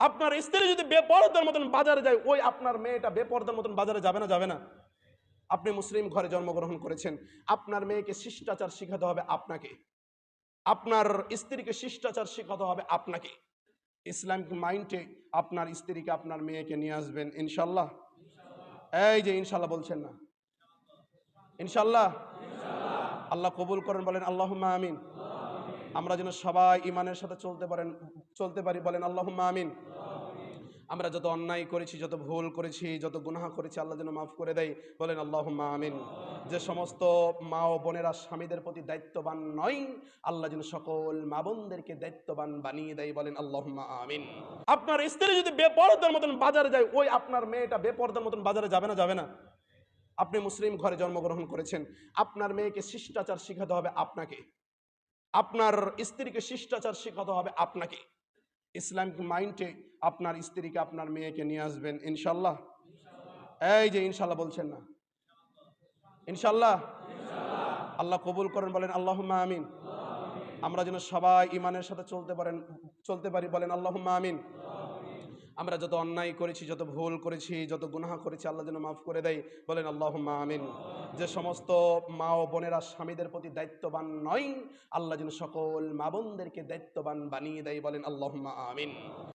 আপনার স্ত্রী যদি বেপরদার মতন বাজারে যায়, ওই আপনার মেয়েটা বেপরদার মতন বাজারে যাবে না যাবে না। আপনি মুসলিম ঘরে জন্মগ্রহণ করেছেন, আপনার মেয়েকে শিষ্টাচার শিখাতে হবে আপনাকে। আপনার স্ত্রীকে শিষ্টাচার শিখাতে হবে আপনাকে। ইসলামিক মাইন্ডে আপনার স্ত্রীকে আপনার মেয়েকে নিয়ে আসবেন, ইনশাল্লাহ। এই যে ইনশাল্লাহ বলছেন না। ইনশাল্লাহ। আল্লাহ কবুল করেন, বলেন আল্লাহ আমিন। আমরা যেন সবাই ইমানের সাথে চলতে পারেন, চলতে পারি, বলেন আল্লাহ আমিন। আমরা যত অন্যায় করেছি, যত ভুল করেছি, যত গুনাহ করেছি, আল্লাহ যেন মাফ করে দেয়, বলেন আল্লাহ আমিন। যে সমস্ত মা ও বোনেরা স্বামীদের প্রতি দায়িত্ববান নয়, আল্লাহ যেন সকল মা বোনদেরকে দায়িত্ববান বানিয়ে দেয়, বলেন আল্লাহ আমিন। আপনার স্ত্রী যদি বেপরদার মতন বাজারে যায়, ওই আপনার মেয়েটা বেপরদার মতন বাজারে যাবে না যাবে না। আপনি মুসলিম ঘরে জন্মগ্রহণ করেছেন, আপনার মেয়েকে শিষ্টাচার শিখাতে হবে আপনাকে। আপনার স্ত্রীকে শিষ্টাচার শেখাতে হবে আপনাকে। ইসলামিক মাইন্ডে আপনার স্ত্রীকে আপনার মেয়েকে নিয়ে আসবেন, ইনশাল্লাহ। এই যে ইনশাল্লাহ বলছেন না। ইনশাল্লাহ। আল্লাহ কবুল করেন, বলেন আল্লাহ আমিন। আমরা যেন সবাই ইমানের সাথে চলতে পারেন, চলতে পারি, বলেন আল্লাহ আমিন। আমরা যত অন্যায় করেছি, যত ভুল করেছি, যত গুনাহ করেছি, আল্লাহ যেন মাফ করে দেয়। বলেন আল্লাহ আমিন। যে সমস্ত মা ও বোনেরা স্বামীদের প্রতি দায়িত্ববান নয়, আল্লাহ যেন সকল মা বোনদেরকে দায়িত্ববান বানিয়ে দেয়। বলেন আল্লাহ আমিন।